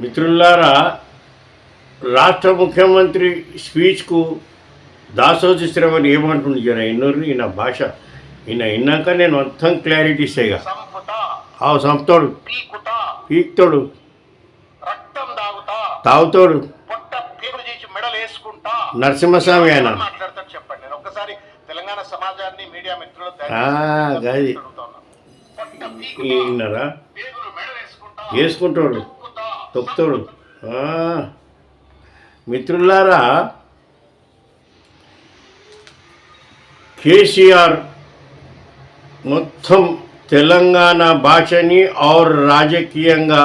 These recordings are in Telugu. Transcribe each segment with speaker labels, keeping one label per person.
Speaker 1: మిత్రులారా రాష్ట్ర ముఖ్యమంత్రి స్పీచ్కు దాసోజి శ్రవణ్ ఏమంటుంది జర ఇన్నూరు ఈయన భాష ఈయన విన్నాక నేను మొత్తం క్లారిటీ ఇస్తాయిగా ఆ సంపుతాడు. పీక్తాడు. తాగుతాడు. నరసింహస్వామి ఆయన.
Speaker 2: పీకుతా.
Speaker 1: ఈయనరా? వేసుకుంటాడు. తొక్కుతాడు. మిత్రులారా కేసీఆర్ మొత్తం తెలంగాణ భాషని ఆర్ రాజకీయంగా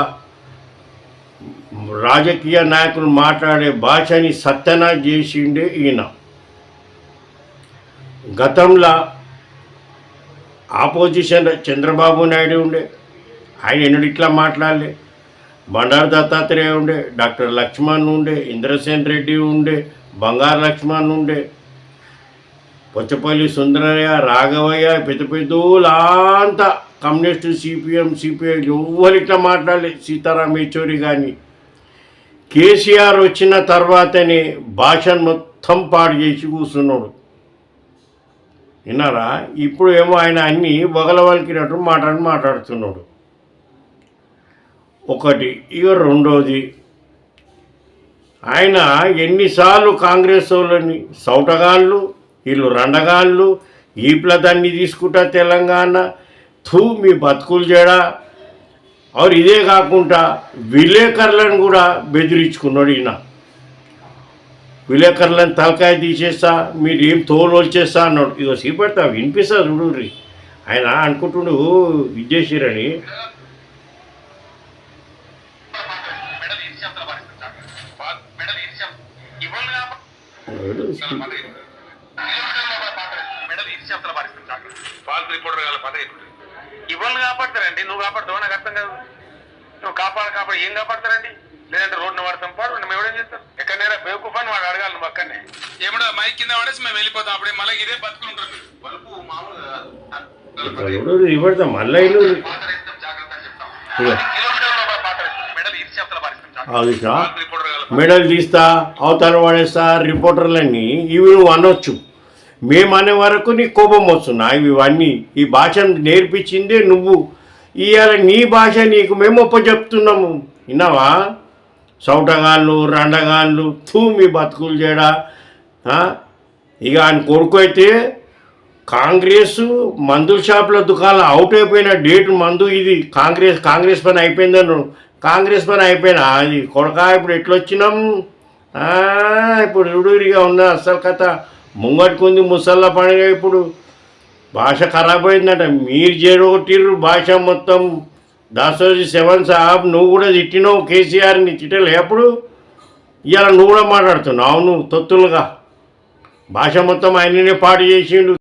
Speaker 1: రాజకీయ నాయకులు మాట్లాడే భాషని సత్యన చేసిండే ఈయన. గతంలో ఆపోజిషన్ చంద్రబాబు నాయుడు ఉండే ఆయన ఎన్నడు మాట్లాడలే. బండారు దత్తాత్రేయ ఉండే డాక్టర్ లక్ష్మణ్ ఉండే ఇంద్రసేన్ రెడ్డి ఉండే బంగారు లక్ష్మణ్ ఉండే పొచ్చపల్లి సుందరయ్య రాఘవయ్య పెద్ద పెద్దోళ్ళంతా కమ్యూనిస్టు సిపిఎం సిపిఐ ఎవరు మాట్లాడలే. సీతారాం యెచూరి కానీ కేసీఆర్ వచ్చిన తర్వాతనే భాషను మొత్తం పాడు చేసి కూర్చున్నాడు. విన్నారా? ఇప్పుడు ఏమో ఆయన అన్నీ బొగలవలికినట్టు మాట్లాడి మాట్లాడుతున్నాడు. ఒకటి ఇక రెండోది. ఆయన ఎన్నిసార్లు కాంగ్రెస్ వాళ్ళని సౌటగాళ్ళు వీళ్ళు రండగాళ్ళు ఈప్ల దాన్ని తీసుకుంటా తెలంగాణ థూ మీ బతుకులు చేయడా ఆరు ఇదే కాకుండా విలేకరులను కూడా బెదిరించుకున్నాడు ఈయన. విలేకరులను తలకాయ తీసేస్తా మీరు ఏం తోలు వచ్చేస్తా అన్నాడు. ఇగో సీపెడతా వినిపిస్తా చూడు ఆయన అనుకుంటుండు విద్యేశ్వరని
Speaker 2: రిపోర్టర్ గాల పదవి ఎక్కువ. ఇవ్వను కాపాడతారండి నువ్వు కాపాడుతావు? నాకు అర్థం కాదు. నువ్వు కాపాడు కాపాడు ఏం కాపాడతారండి? లేదంటే రోడ్డు వాడతాం పాడు మేము ఎవడేం చేస్తాం? ఎక్కడైనా బేవకూఫ్ అని వాడు అడగాలి నువ్వు అక్కడనే.
Speaker 3: ఏమన్నా మైక్ కింద పడేసి మేము వెళ్ళిపోతాం. అప్పుడే మళ్ళీ ఇదే బతుకుంటారు.
Speaker 2: బలుపు మామూలుగా
Speaker 1: ఇవ్వడతా? మళ్ళీ
Speaker 2: మెడలు ఇరిచి అవతల పారేస్తాం. రిపోర్టర్
Speaker 1: మెడల్ తీస్తా అవతల పడేస్తా రిపోర్టర్లన్నీ ఇవి నువ్వు అనొచ్చు. మేము అనే వరకు నీ కోపం వస్తున్నా. ఇవన్నీ ఈ భాషను నేర్పించిందే నువ్వు. ఇవాళ నీ భాష నీకు మేము ఒప్ప చెప్తున్నాము విన్నావా? సౌటగాళ్ళు రండగాళ్ళు తూ మీ బతుకులు చేయడా ఇక ఆయన కొడుకు అయితే కాంగ్రెస్ మందుల షాపుల దుకాణాలు అవుట్ అయిపోయిన డేట్ మందు ఇది. కాంగ్రెస్ కాంగ్రెస్ పని అయిపోయిందని. కాంగ్రెస్ పని అయిపోయినా అది కొడక ఇప్పుడు ఎట్లొచ్చినాం? ఇప్పుడు రుడురిగా ఉన్న అసలు కథ. ముంగట్టుకుంది ముసళ్ళ పండుగ ఇప్పుడు. భాష ఖరాబ్ అయిందంట. మీరు చెడగొట్టిర్రు భాష మొత్తం. దాసోజీ సెవెన్ సాబ్ నువ్వు కూడా తిట్టినావు కేసీఆర్ని తిట్టలే అప్పుడు? ఇలా నువ్వు కూడా మాట్లాడుతున్నావు. అవును తొత్తులుగా. భాష మొత్తం ఆయననే పాటు చేసిండు.